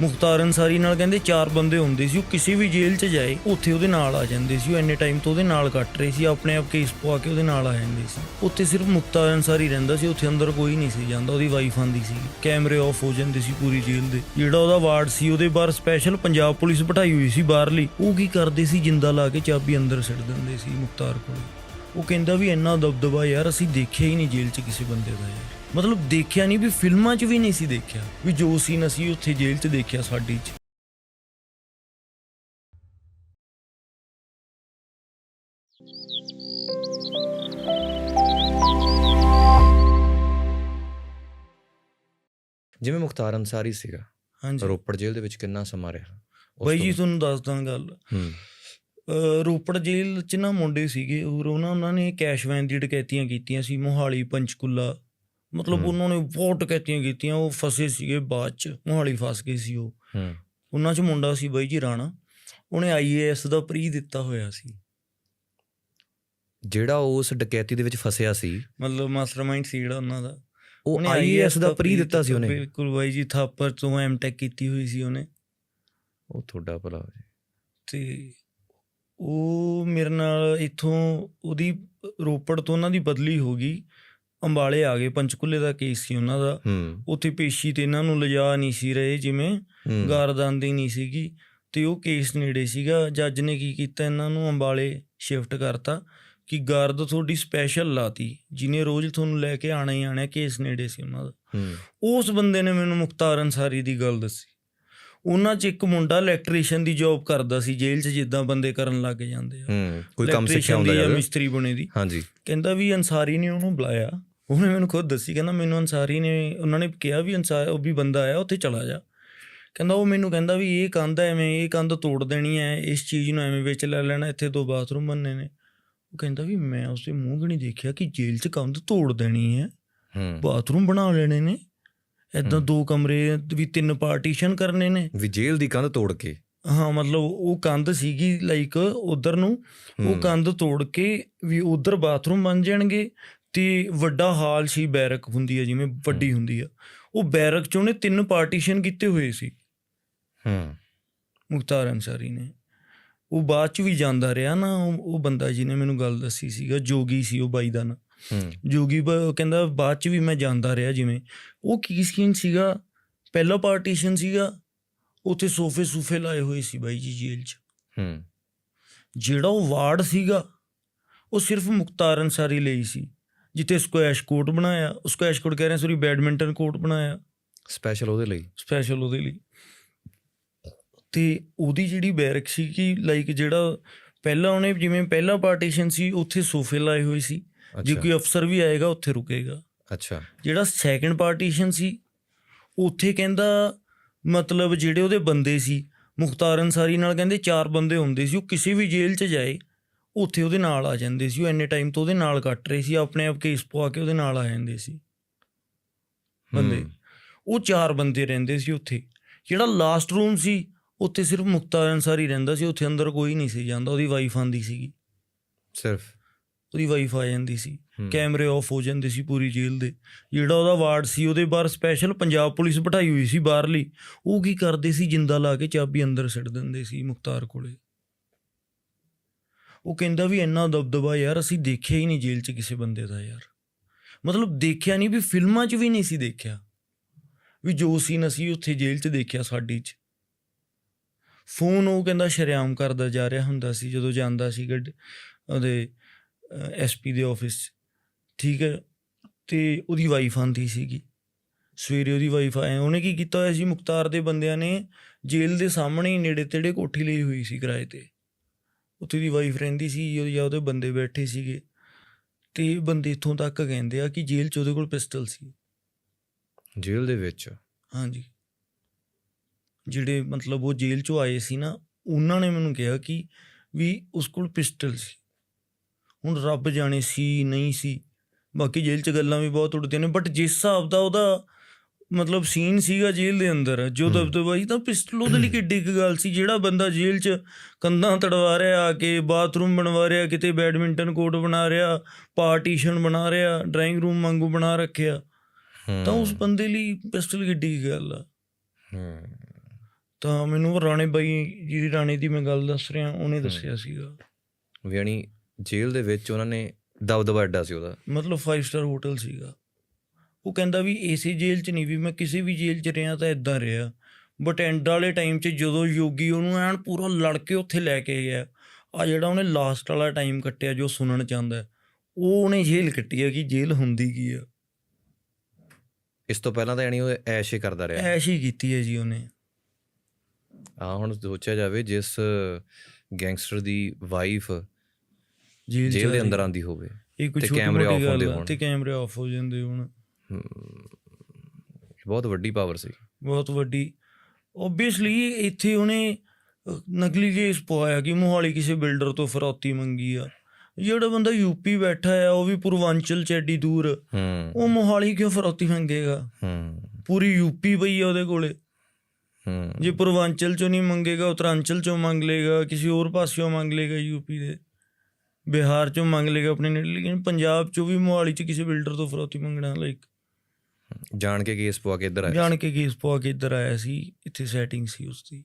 ਮੁਖਤਾਰ ਅਨਸਾਰੀ ਨਾਲ ਕਹਿੰਦੇ ਚਾਰ ਬੰਦੇ ਹੁੰਦੇ ਸੀ, ਉਹ ਕਿਸੇ ਵੀ ਜੇਲ੍ਹ 'ਚ ਜਾਏ, ਉੱਥੇ ਉਹਦੇ ਨਾਲ ਆ ਜਾਂਦੇ ਸੀ। ਉਹ ਇੰਨੇ ਟਾਈਮ ਤੋਂ ਉਹਦੇ ਨਾਲ ਕੱਟ ਰਹੇ ਸੀ, ਆਪਣੇ ਆਪ ਕੇਸ ਪਵਾ ਕੇ ਉਹਦੇ ਨਾਲ ਆ ਜਾਂਦੇ ਸੀ। ਉੱਥੇ ਸਿਰਫ ਮੁਖਤਾਰ ਅੰਸਾਰੀ ਰਹਿੰਦਾ ਸੀ, ਉੱਥੇ ਅੰਦਰ ਕੋਈ ਨਹੀਂ ਸੀ ਜਾਂਦਾ, ਉਹਦੀ ਵਾਈਫ ਆਂਦੀ ਸੀ। ਕੈਮਰੇ ਆਫ ਹੋ ਜਾਂਦੇ ਸੀ ਪੂਰੀ ਜੇਲ੍ਹ ਦੇ। ਜਿਹੜਾ ਉਹਦਾ ਵਾਰਡ ਸੀ, ਉਹਦੇ ਬਾਹਰ ਸਪੈਸ਼ਲ ਪੰਜਾਬ ਪੁਲਿਸ ਬਿਠਾਈ ਹੋਈ ਸੀ ਬਾਹਰਲੀ। ਉਹ ਕੀ ਕਰਦੇ ਸੀ, ਜਿੰਦਾ ਲਾ ਕੇ ਚਾਬੀ ਅੰਦਰ ਸਿੱਟ ਦਿੰਦੇ ਸੀ ਮੁਖਤਾਰ ਕੋਲ। ਉਹ ਕਹਿੰਦਾ ਵੀ ਇੰਨਾ ਦਬਦਬਾ ਯਾਰ, ਅਸੀਂ ਦੇਖਿਆ ਹੀ ਨਹੀਂ ਜੇਲ੍ਹ 'ਚ ਕਿਸੇ ਬੰਦੇ ਦਾ ਯਾਰ। ਮਤਲਬ ਦੇਖਿਆ ਨਹੀਂ ਵੀ ਫਿਲਮਾਂ 'ਚ ਵੀ ਨਹੀਂ ਸੀ ਦੇਖਿਆ ਵੀ ਜੋ ਸੀਨ ਅਸੀਂ ਉੱਥੇ ਜੇਲ੍ਹ 'ਚ ਦੇਖਿਆ ਸਾਡੀ 'ਚ। ਜਿਵੇਂ ਮੁਖਤਾਰ ਅਨਸਾਰੀ ਸੀਗਾ ਹਾਂਜੀ। ਰੋਪੜ ਜੇਲ੍ਹ ਦੇ ਵਿੱਚ ਕਿੰਨਾ ਸਮਾਂ ਰਿਹਾ? ਬਾਈ ਜੀ ਤੁਹਾਨੂੰ ਦੱਸਦਾ ਗੱਲ। ਹੂੰ। ਰੋਪੜ ਜੇਲ੍ਹ 'ਚ ਨਾ ਮੁੰਡੇ ਸੀਗੇ ਔਰ ਉਹਨਾਂ ਉਹਨਾਂ ਨੇ ਕੈਸ਼ ਵੈਨ ਦੀ ਡਕੈਤੀਆਂ ਕੀਤੀਆਂ ਸੀ ਮੋਹਾਲੀ ਪੰਚਕੁਲਾ ਮਤਲਬ। ਉਹਨਾਂ ਨੇ ਬਹੁਤ ਡਕੈਤੀਆਂ ਕੀਤੀਆਂ ਉਹ ਫਸੇ ਸੀਗੇ ਬਾਅਦ 'ਚ ਮੋਹਾਲੀ ਫਸ ਗਏ ਸੀ ਉਹ। ਉਹਨਾਂ 'ਚ ਮੁੰਡਾ ਸੀ ਬਾਈ ਜੀ ਰਾਣਾ ਉਹਨੇ ਆਈਏਐਸ ਦਾ ਪ੍ਰੀ ਦਿੱਤਾ ਹੋਇਆ ਸੀ। ਜਿਹੜਾ ਉਸ ਡਕੈਤੀ ਦੇ ਵਿੱਚ ਫਸਿਆ ਸੀ। ਮਤਲਬ ਮਾਸਟਰਮਾਈਂਡ ਸੀ ਜਿਹੜਾ ਉਹਨਾਂ ਦਾ। ਉਹ ਉਹਨੇ ਆਈਏਐਸ ਦਾ ਪ੍ਰੀ ਦਿੱਤਾ ਸੀ ਉਹਨੇ? ਬਿਲਕੁਲ ਬਾਈ ਜੀ ਥਾਪਰ ਤੋਂ ਐਮਟੈਕ ਕੀਤੀ ਹੋਈ ਸੀ ਉਹਨੇ। ਉਹ ਤੁਹਾਡਾ ਭਲਾ ਜਾਏ। ਤੇ ਉਹ ਮੇਰੇ ਨਾਲ ਇੱਥੋਂ ਉਹਦੀ ਰੋਪੜ ਤੋਂ ਉਹਨਾਂ ਦੀ ਬਦਲੀ ਹੋ ਗਈ। ਅੰਬਾਲੇ ਆ ਗਏ ਪੰਚਕੁਲੇ ਦਾ ਕੇਸ ਸੀ ਉਹਨਾਂ ਦਾ। ਉੱਥੇ ਪੇਸ਼ੀ ਤੇ ਇਹਨਾਂ ਨੂੰ ਲਿਜਾ ਨਹੀਂ ਸੀ ਰਹੇ ਜਿਵੇਂ ਹੂੰ। ਗਾਰਦਾਂਦੀ ਨਹੀਂ ਸੀਗੀ। ਤੇ ਉਹ ਕੇਸ ਨੇੜੇ ਸੀਗਾ। ਜੱਜ ਨੇ ਕੀ ਕੀਤਾ ਇਹਨਾਂ ਨੂੰ ਅੰਬਾਲੇ ਸ਼ਿਫਟ ਕਰਤਾ ਕਿ ਗਾਰਦ ਤੁਹਾਡੀ ਸਪੈਸ਼ਲ ਲਾਤੀ ਜਿਹਨੇ ਰੋਜ਼ ਤੁਹਾਨੂੰ ਲੈ ਕੇ ਆਣਾ ਹੀ ਆਣਾ ਕੇਸ ਨੇੜੇ ਸੀ ਉਹਨਾਂ ਦਾ। ਉਸ ਬੰਦੇ ਨੇ ਮੈਨੂੰ ਮੁਖਤਾਰ ਅਨਸਾਰੀ ਦੀ ਗੱਲ ਦੱਸੀ। ਉਹਨਾਂ 'ਚ ਇੱਕ ਮੁੰਡਾ ਇਲੈਕਟ੍ਰੀਸ਼ੀਅਨ ਦੀ ਜੌਬ ਕਰਦਾ ਸੀ ਜੇਲ੍ਹ 'ਚ ਜਿੱਦਾਂ ਬੰਦੇ ਕਰਨ ਲੱਗ ਜਾਂਦੇ ਆ। ਕੋਈ ਕੰਮ ਸਿੱਖਿਆ ਹੁੰਦਾ ਯਾਰ ਮਿਸਤਰੀ ਬਣੇ ਦੀ। ਹਾਂਜੀ। ਕਹਿੰਦਾ ਵੀ ਅਨਸਾਰੀ ਨੇ ਉਹਨੂੰ ਬੁਲਾਇਆ। ਉਹਨੇ ਮੈਨੂੰ ਖੁਦ ਦੱਸੀ ਕਹਿੰਦਾ ਮੈਨੂੰ ਅਨਸਾਰੀ ਨੇ ਉਹਨਾਂ ਨੇ ਕਿਹਾ ਵੀ ਅਨਸਾਰ ਉਹ ਵੀ ਬੰਦਾ ਆਇਆ ਉੱਥੇ ਚਲਾ ਜਾ। ਕਹਿੰਦਾ ਉਹ ਮੈਨੂੰ ਕਹਿੰਦਾ ਵੀ ਇਹ ਕੰਧ ਐਵੇਂ ਇਹ ਕੰਧ ਤੋੜ ਦੇਣੀ ਹੈ ਇਸ ਚੀਜ਼ ਨੂੰ ਐਵੇਂ ਵਿੱਚ ਲੈ ਲੈਣਾ ਇੱਥੇ ਦੋ ਬਾਥਰੂਮ ਬੰਨੇ ਨੇ। ਉਹ ਕਹਿੰਦਾ ਵੀ ਮੈਂ ਉਸਦੇ ਮੂੰਹ ਨਹੀਂ ਦੇਖਿਆ ਕਿ ਜੇਲ੍ਹ 'ਚ ਕੰਧ ਤੋੜ ਦੇਣੀ ਹੂੰ। ਬਾਥਰੂਮ ਬਣਾ ਲੈਣੇ ਨੇ। ਹੂੰ। ਦੋ ਕਮਰੇ ਵੀ ਤਿੰਨ ਪਾਰਟੀਸ਼ਨ ਕਰਨੇ ਨੇ। ਵੀ ਜੇਲ੍ਹ ਦੀ ਕੰਧ ਤੋੜ ਕੇ? ਹਾਂ ਮਤਲਬ ਉਹ ਕੰਧ ਸੀਗੀ ਲਾਈਕ ਉਧਰ ਨੂੰ। ਉਹ ਕੰਧ ਤੋੜ ਕੇ ਵੀ ਉਧਰ ਬਾਥਰੂਮ ਬਣ ਜਾਣਗੇ। ਤੇ ਵੱਡਾ ਹਾਲ ਸੀ ਬੈਰਕ ਹੁੰਦੀ ਹੈ ਜਿਵੇਂ ਵੱਡੀ। ਹੁੰਦੀ ਆ ਉਹ ਬੈਰਕ ਚ ਉਹਨੇ ਤਿੰਨ ਪਾਰਟੀਸ਼ਨ ਕੀਤੇ ਹੋਏ ਸੀ। ਹੂੰ। ਮੁਖਤਾਰ ਅਨਸਾਰੀ ਨੇ। ਉਹ ਬਾਅਦ ਚ ਵੀ ਜਾਂਦਾ ਰਿਹਾ ਨਾ ਉਹ ਬੰਦਾ ਜਿਹਨੇ ਮੈਨੂੰ ਗੱਲ ਦੱਸੀ ਸੀਗਾ ਜੋਗੀ ਸੀ ਉਹ ਬਾਈ ਦਾ ਨਾਂ। ਹੂੰ। ਜੋਗੀ ਕਹਿੰਦਾ ਬਾਅਦ ਚ ਵੀ ਮੈਂ ਜਾਂਦਾ ਰਿਹਾ ਜਿਵੇਂ। ਉਹ ਕੀ ਸਕੀਨ ਸੀਗਾ? ਪਹਿਲਾ ਪਾਰਟੀਸ਼ਨ ਸੀਗਾ ਉੱਥੇ ਸੋਫੇ ਸੂਫੇ ਲਾਏ ਹੋਏ ਸੀ ਬਾਈ ਜੀ ਜੇਲ੍ਹ ਚ। ਹੂੰ। ਜਿਹੜਾ ਉਹ ਵਾਰਡ ਸੀਗਾ ਉਹ ਸਿਰਫ ਮੁਖਤਾਰ ਅਨਸਾਰੀ ਲਈ ਸੀ। ਜਿੱਥੇ ਸਕੁਐਸ਼ ਕੋਰਟ ਬਣਾਇਆ ਸਕੁਐਸ਼ ਕੋਰਟ ਕਹਿ ਰਹੇ ਸੋਰੀ ਬੈਡਮਿੰਟਨ ਕੋਰਟ ਬਣਾਇਆ। ਸਪੈਸ਼ਲ ਉਹਦੇ ਲਈ। ਸਪੈਸ਼ਲ ਉਹਦੇ ਲਈ। ਤੇ ਉਹਦੀ ਜਿਹੜੀ ਬੈਰਕ ਸੀ ਕਿ ਲਾਈਕ ਜਿਹੜਾ ਪਹਿਲਾਂ ਉਹਨੇ ਜਿਵੇਂ ਪਹਿਲਾ ਪਾਰਟੀਸ਼ਨ ਸੀ ਉੱਥੇ ਸੋਫੇ ਲਾਏ ਹੋਏ ਸੀ। ਜੇ ਕੋਈ ਅਫਸਰ ਵੀ ਆਏਗਾ ਉੱਥੇ ਰੁਕੇਗਾ। ਅੱਛਾ। ਜਿਹੜਾ ਸੈਕੰਡ ਪਾਰਟੀਸ਼ਨ ਸੀ ਉੱਥੇ ਕਹਿੰਦਾ ਮਤਲਬ ਜਿਹੜੇ ਉਹਦੇ ਬੰਦੇ ਸੀ ਮੁਖਤਾਰ ਅਨਸਾਰੀ ਨਾਲ ਕਹਿੰਦੇ ਚਾਰ ਬੰਦੇ ਹੁੰਦੇ ਸੀ ਉਹ ਕਿਸੇ ਵੀ ਜੇਲ੍ਹ 'ਚ ਜਾਏ ਉੱਥੇ ਉਹਦੇ ਨਾਲ ਆ ਜਾਂਦੇ ਸੀ ਉਹ ਇੰਨੇ ਟਾਈਮ ਤੋਂ ਉਹਦੇ ਨਾਲ ਕੱਟ ਰਹੇ ਸੀ ਆਪਣੇ ਆਪ ਕੇਸ ਪਵਾ ਕੇ ਉਹਦੇ ਨਾਲ ਆ ਜਾਂਦੇ ਸੀ। ਬੰਦੇ। ਉਹ ਚਾਰ ਬੰਦੇ ਰਹਿੰਦੇ ਸੀ ਉੱਥੇ। ਜਿਹੜਾ ਲਾਸਟ ਰੂਮ ਸੀ ਉੱਥੇ ਸਿਰਫ ਮੁਖਤਾਰ ਅਨਸਾਰੀ ਰਹਿੰਦਾ ਸੀ ਉੱਥੇ ਅੰਦਰ ਕੋਈ ਨਹੀਂ ਸੀ ਜਾਂਦਾ ਉਹਦੀ ਵਾਈਫ ਆਂਦੀ ਸੀਗੀ। ਸਿਰਫ? ਉਹਦੀ ਵਾਈਫ ਆ ਜਾਂਦੀ ਸੀ। ਕੈਮਰੇ ਆਫ ਹੋ ਜਾਂਦੇ ਸੀ ਪੂਰੀ ਜੇਲ੍ਹ ਦੇ। ਜਿਹੜਾ ਉਹਦਾ ਵਾਰਡ ਸੀ ਉਹਦੇ ਬਾਹਰ ਸਪੈਸ਼ਲ ਪੰਜਾਬ ਪੁਲਿਸ ਬਿਠਾਈ ਹੋਈ ਸੀ ਬਾਹਰਲੀ। ਉਹ ਕੀ ਕਰਦੇ ਸੀ ਜਿੰਦਾ ਲਾ ਕੇ ਚਾਬੀ ਅੰਦਰ ਸਿੱਟ ਦਿੰਦੇ ਸੀ ਮੁਖਤਾਰ ਕੋਲੇ। ਉਹ ਕਹਿੰਦਾ ਵੀ ਇੰਨਾ ਦਬਦਬਾ ਯਾਰ, ਅਸੀਂ ਦੇਖਿਆ ਹੀ ਨਹੀਂ ਜੇਲ੍ਹ 'ਚ ਕਿਸੇ ਬੰਦੇ ਦਾ ਯਾਰ। ਮਤਲਬ ਦੇਖਿਆ ਨਹੀਂ ਵੀ ਫਿਲਮਾਂ 'ਚ ਵੀ ਨਹੀਂ ਸੀ ਦੇਖਿਆ। ਵੀ ਜੋ ਸੀਨ ਅਸੀਂ ਉੱਥੇ ਜੇਲ੍ਹ 'ਚ ਦੇਖਿਆ ਸਾਡੀ 'ਚ। ਫੋਨ ਉਹ ਕਹਿੰਦਾ ਸ਼ਰੇਆਮ ਕਰਦਾ ਜਾ ਰਿਹਾ ਹੁੰਦਾ ਸੀ, ਜਦੋਂ ਜਾਂਦਾ ਸੀ ਗੱਡ, ਉਹਦੇ ਐਸਪੀ ਦੇ ਆਫਿਸ 'ਚ। ਠੀਕ ਹੈ? ਤੇ ਉਹਦੀ ਵਾਈਫ ਆਂਦੀ ਸੀਗੀ। ਸਵੇਰੇ ਉਹਦੀ ਵਾਈਫ ਆਏ, ਉਹਨੇ ਕੀ ਕੀਤਾ ਹੋਇਆ ਸੀ, ਮੁਖਤਾਰ ਦੇ ਬੰਦਿਆਂ ਨੇ ਜੇਲ੍ਹ ਦੇ ਸਾਹਮਣੇ ਹੀ ਨੇੜੇ ਤੇੜੇ ਕੋਠੀ ਲਈ ਹੋਈ ਸੀ ਕਿਰਾਏ ਤੇ। ਉੱਥੇ ਦੀ ਵਾਈਫ ਰਹਿੰਦੀ ਸੀ ਉਹ ਜਾਂ ਉਹਦੇ ਬੰਦੇ ਬੈਠੇ ਸੀਗੇ ਤੇ ਬੰਦੇ ਇੱਥੋਂ ਤੱਕ ਕਹਿੰਦੇ ਆ ਕਿ ਜੇਲ੍ਹ 'ਚ ਉਹਦੇ ਕੋਲ ਪਿਸਟਲ ਸੀ। ਜੇਲ੍ਹ ਦੇ ਵਿੱਚ? ਹਾਂਜੀ। ਜਿਹੜੇ ਮਤਲਬ ਉਹ ਜੇਲ੍ਹ 'ਚੋਂ ਆਏ ਸੀ ਨਾ ਉਹਨਾਂ ਨੇ ਮੈਨੂੰ ਕਿਹਾ ਕਿ ਵੀ ਉਸ ਕੋਲ ਪਿਸਟਲ ਸੀ। ਹੁਣ ਰੱਬ ਜਾਣੇ ਸੀ ਨਹੀਂ ਸੀ। ਬਾਕੀ ਜੇਲ੍ਹ 'ਚ ਗੱਲਾਂ ਵੀ ਬਹੁਤ ਉੜਦੀਆਂ ਨੇ ਬਟ ਜਿਸ ਹਿਸਾਬ ਦਾ ਉਹਦਾ ਮਤਲਬ ਸੀਨ ਸੀਗਾ ਜੇਲ੍ਹ ਦੇ ਅੰਦਰ ਜੋ। ਦਬਦਬਾਈ ਤਾਂ ਪਿਸਟਲ ਉਹਦੇ ਲਈ ਕਿੱਡੀ ਕੁ ਗੱਲ ਸੀ? ਜਿਹੜਾ ਬੰਦਾ ਜੇਲ੍ਹ 'ਚ ਕੰਧਾਂ ਤੜਵਾ ਰਿਹਾ ਆ ਕੇ ਬਾਥਰੂਮ ਬਣਵਾ ਰਿਹਾ ਕਿਤੇ ਬੈਡਮਿੰਟਨ ਕੋਰਟ ਬਣਾ ਰਿਹਾ ਪਾਰਟੀਸ਼ਨ ਬਣਾ ਰਿਹਾ ਡਰਾਇੰਗ ਰੂਮ ਵਾਂਗੂ ਬਣਾ ਰੱਖਿਆ ਤਾਂ ਉਸ ਬੰਦੇ ਲਈ ਪਿਸਟਲ ਕਿੱਡੀ ਕੁ ਗੱਲ ਆ। ਤਾਂ ਮੈਨੂੰ ਰਾਣੇ ਬਾਈ ਜਿਹੜੀ ਰਾਣੇ ਦੀ ਮੈਂ ਗੱਲ ਦੱਸ ਰਿਹਾ ਉਹਨੇ ਦੱਸਿਆ ਸੀਗਾ। ਯਾਨੀ ਜੇਲ੍ਹ ਦੇ ਵਿੱਚ ਉਹਨਾਂ ਨੇ ਦਬਦਬਾ ਐਡਾ ਸੀ ਉਹਦਾ। ਮਤਲਬ 5 ਸਟਾਰ ਹੋਟਲ ਸੀਗਾ। ਉਹ ਕਹਿੰਦਾ ਵੀ ਏਸੀ ਜੇਲ੍ਹ 'ਚ ਨਹੀਂ ਵੀ ਮੈਂ ਕਿਸੇ ਵੀ ਜੇਲ੍ਹ 'ਚ ਰਿਹਾ ਤਾਂ ਇਦਾਂ ਰਿਹਾ। ਬਟ ਐਂਡ ਵਾਲੇ ਟਾਈਮ 'ਚ ਜਦੋਂ ਯੋਗੀ ਉਹਨੂੰ ਐਨ ਪੂਰਾ ਲੜ ਕੇ ਉੱਥੇ ਲੈ ਕੇ ਗਿਆ ਆ ਜਿਹੜਾ ਉਹਨੇ ਲਾਸਟ ਵਾਲਾ ਟਾਈਮ ਕੱਟਿਆ ਜੋ ਸੁਣਨ ਚਾਹੁੰਦਾ ਉਹ ਉਹਨੇ ਜੇਲ੍ਹ ਕੱਟੀ ਹੈ ਕਿ ਜੇਲ੍ਹ ਹੁੰਦੀ ਕੀ ਆ। ਇਸ ਤੋਂ ਪਹਿਲਾਂ ਤਾਂ ਯਾਨੀ ਉਹ ਐਸ਼ ਹੀ ਕਰਦਾ ਰਿਹਾ। ਐਸ਼ ਹੀ ਕੀਤੀ ਹੈ ਜੀ ਉਹਨੇ। ਆ ਹੁਣ ਸੋਚਿਆ ਜਾਵੇ ਜਿਸ ਗੈਂਗਸਟਰ ਦੀ ਵਾਈਫ ਜੇਲ੍ਹ ਦੇ ਆ ਅੰਦਰ। ਆਂਦੀ ਹੋਵੇ ਤੇ ਕੈਮਰੇ ਮੋਟੀ off ਹੁੰਦੇ ਗੱਲ ਆ, ਹੋਣ। ਤੇ ਕੈਮਰੇ ਆਫ ਹੋ ਜਾਂਦੇ ਹੁਣ। ਬਹੁਤ ਵੱਡੀ ਪਾਵਰ ਸੀ। ਬਹੁਤ ਵੱਡੀ। ਓਬਵੀਅਸਲੀ ਇੱਥੇ ਉਹਨੇ ਨਕਲੀ ਕੇਸ ਪਵਾਇਆ ਕਿ ਮੋਹਾਲੀ ਕਿਸੇ ਬਿਲਡਰ ਤੋਂ ਫਰੌਤੀ ਮੰਗੀ ਆ। ਜਿਹੜਾ ਬੰਦਾ ਯੂਪੀ ਬੈਠਾ ਆ ਉਹ ਵੀ ਪੂਰਵਾਂਚਲ ਚ ਐਡੀ ਦੂਰ। ਉਹ ਮੋਹਾਲੀ ਕਿਉਂ ਫਰੌਤੀ ਮੰਗੇਗਾ? ਪੂਰੀ ਯੂਪੀ ਪਈ ਆ ਉਹਦੇ ਕੋਲੇ। ਜੇ ਪੂਰਵਾਂਚਲ ਚੋਂ ਨਹੀਂ ਮੰਗੇਗਾ ਉਤਰਾਂਚਲ ਚੋਂ ਮੰਗ ਲੇਗਾ ਕਿਸੇ ਹੋਰ ਪਾਸਿਓਂ ਮੰਗ ਲੇਗਾ ਯੂਪੀ ਦੇ। ਬਿਹਾਰ ਚੋਂ ਮੰਗ ਲੇਗਾ ਆਪਣੇ ਨੇੜੇ ਲੇਕਿਨ ਪੰਜਾਬ ਚੋਂ ਵੀ ਮੋਹਾਲੀ ਚ ਕਿਸੇ ਬਿਲਡਰ ਤੋਂ ਫਰੌਤੀ ਮੰਗਣਾ ਲਾਈਕ ਜਾਣ ਕੇ ਕੇਸ ਪਵਾ ਕੇ ਇੱਧਰ ਆਇਆ ਜਾਣ ਕੇ ਕੇਸ ਪਵਾ ਕੇ ਇੱਧਰ ਆਇਆ ਸੀ ਇੱਥੇ ਸੈਟਿੰਗ ਸੀ ਉਸ ਦੀ